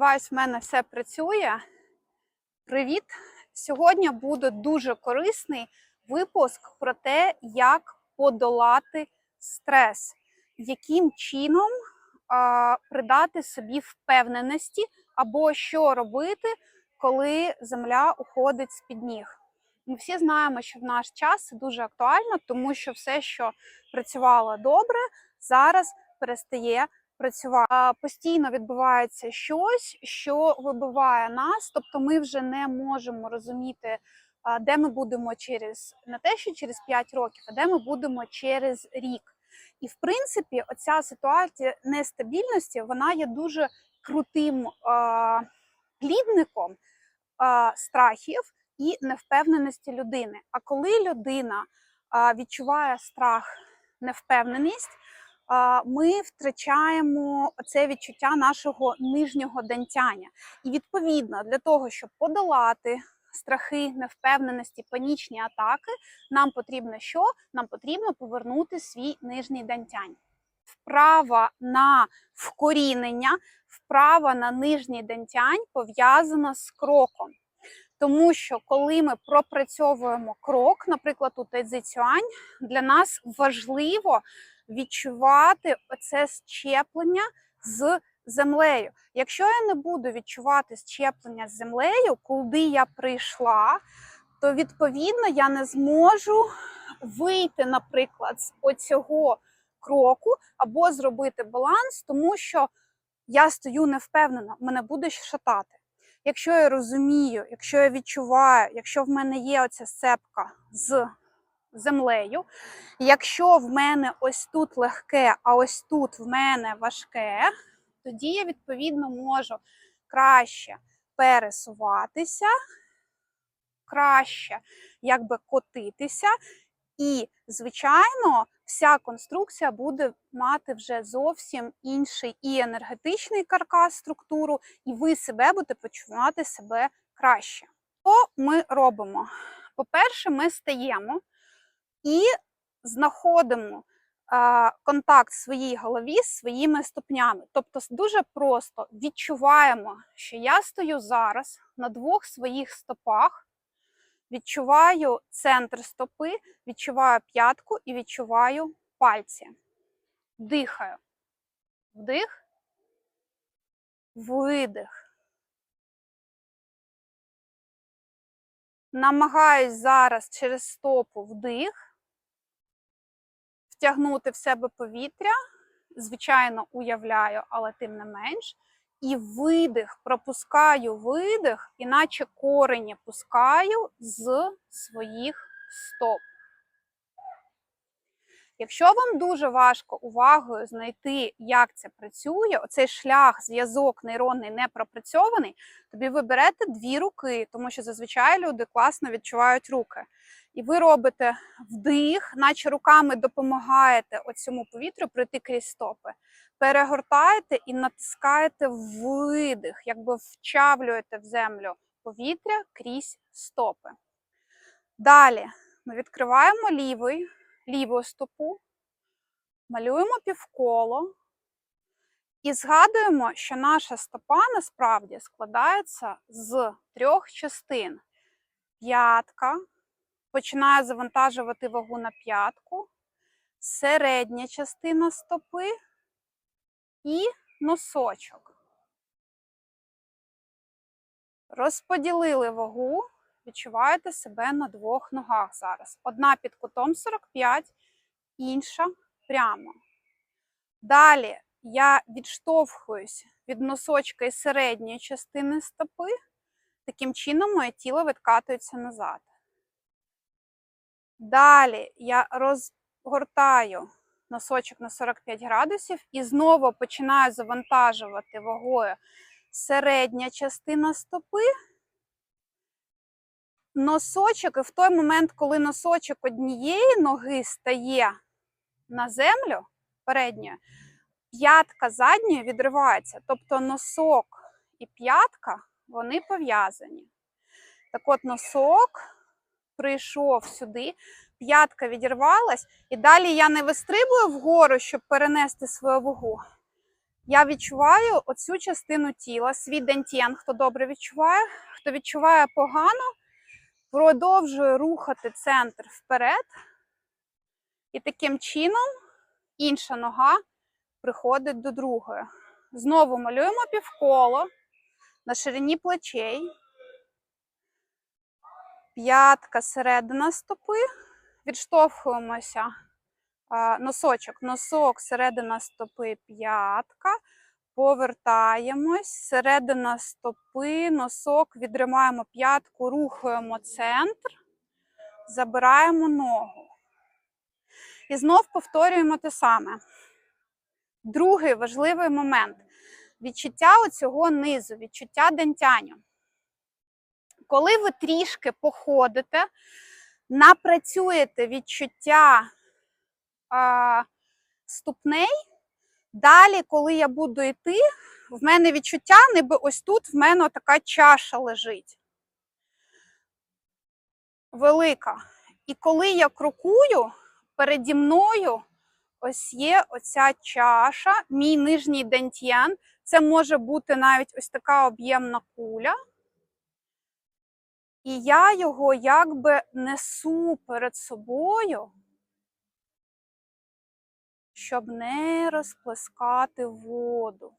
Сподіваюсь, в мене все працює. Привіт! Сьогодні буде дуже корисний випуск про те, як подолати стрес, яким чином а, придати собі впевненості, або що робити, коли земля уходить з-під ніг. Ми всі знаємо, що в наш час це дуже актуально, тому що все, що працювало добре, зараз перестає працювати. Постійно відбувається щось, що вибиває нас, тобто ми вже не можемо розуміти, де ми будемо через не те, що через 5 років, а де ми будемо через рік. І в принципі, оця ситуація нестабільності вона є дуже крутим а, плідником а, страхів і невпевненості людини. А коли людина а, відчуває страх, невпевненість, ми втрачаємо це відчуття нашого нижнього дантяння. І відповідно для того, щоб подолати страхи, невпевненості, панічні атаки, нам потрібно що? Нам потрібно повернути свій нижній дантянь. Вправа на вкорінення, вправа на нижній дантянь пов'язана з кроком. Тому що коли ми пропрацьовуємо крок, наприклад, у тайцзицюань, для нас важливо відчувати оце щеплення з землею. Якщо я не буду відчувати щеплення з землею, куди я прийшла, то відповідно я не зможу вийти, наприклад, з оцього кроку або зробити баланс, тому що я стою невпевнено, мене буде шатати. Якщо я розумію, якщо я відчуваю, якщо в мене є оця сцепка з землею, якщо в мене ось тут легке, а ось тут в мене важке, тоді я відповідно можу краще пересуватися, краще якби котитися. І, звичайно, вся конструкція буде мати вже зовсім інший і енергетичний каркас, структуру, і ви себе будете почувати себе краще. Що ми робимо? По-перше, ми стаємо і знаходимо контакт в своїй голові з своїми ступнями. Тобто, дуже просто відчуваємо, що я стою зараз на двох своїх стопах. Відчуваю центр стопи, відчуваю п'ятку і відчуваю пальці. Дихаю. Вдих, видих. Намагаюсь зараз через стопу вдих, втягнути в себе повітря. Звичайно, уявляю, але тим не менш. І видих, пропускаю видих, іначе корені пускаю з своїх стоп. Якщо вам дуже важко увагою знайти, як це працює, оцей шлях, зв'язок нейронний не пропрацьований, тобі ви берете дві руки, тому що зазвичай люди класно відчувають руки. І ви робите вдих, наче руками допомагаєте оцьому повітрю пройти крізь стопи. Перегортаєте і натискаєте видих, якби вчавлюєте в землю повітря крізь стопи. Далі ми відкриваємо лівий, ліву стопу, малюємо півколо і згадуємо, що наша стопа насправді складається з трьох частин. П'ятка починає завантажувати вагу на п'ятку, середня частина стопи і носочок. Розподілили вагу, відчуваєте себе на двох ногах зараз. Одна під кутом 45, інша прямо. Далі я відштовхуюсь від носочка і середньої частини стопи, таким чином моє тіло відкатується назад. Далі я розгортаю носочок на 45 градусів і знову починаю завантажувати вагою середня частина стопи. Носочок, і в той момент, коли носочок однієї ноги стає на землю передньою, п'ятка задньої відривається. Тобто носок і п'ятка вони пов'язані. Так от носок прийшов сюди, п'ятка відірвалась, і далі я не вистрибую вгору, щоб перенести свою вагу. Я відчуваю оцю частину тіла, свій дентієн, хто добре відчуває, хто відчуває погано, продовжує рухати центр вперед. І таким чином інша нога приходить до другої. Знову малюємо півколо на ширині плечей. П'ятка, середина стопи. Відштовхуємося. Носочок, носок, середина стопи, п'ятка. Повертаємось, середина стопи, носок, відримаємо п'ятку, рухаємо центр, забираємо ногу. І знов повторюємо те саме. Другий важливий момент відчуття оцього низу, відчуття дентяню. Коли ви трішки походите, напрацюєте відчуття а, ступней, далі, коли я буду йти, в мене відчуття, ніби ось тут в мене така чаша лежить. Велика. І коли я крокую, переді мною ось є оця чаша, мій нижній дентьєн. Це може бути навіть ось така об'ємна куля. І я його якби несу перед собою, щоб не розплескати воду.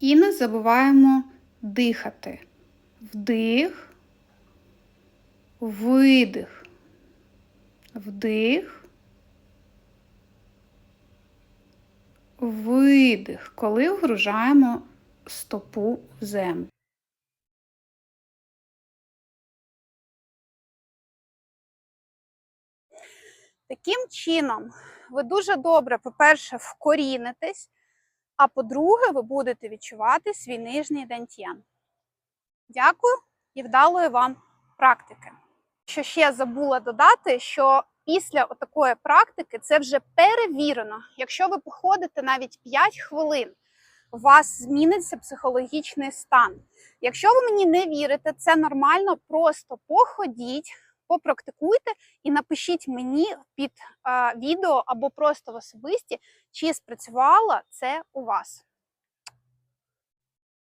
І не забуваємо дихати. Вдих, видих, вдих, видих, коли вгружаємо стопу в землю. Таким чином, ви дуже добре, по-перше, вкорінитесь, а по-друге, ви будете відчувати свій нижній дентьєн. Дякую і вдалої вам практики. Що ще забула додати, що після такої практики це вже перевірено. Якщо ви походите навіть 5 хвилин, у вас зміниться психологічний стан. Якщо ви мені не вірите, це нормально, просто походіть, попрактикуйте і напишіть мені під відео або просто в особисті, чи спрацювало це у вас.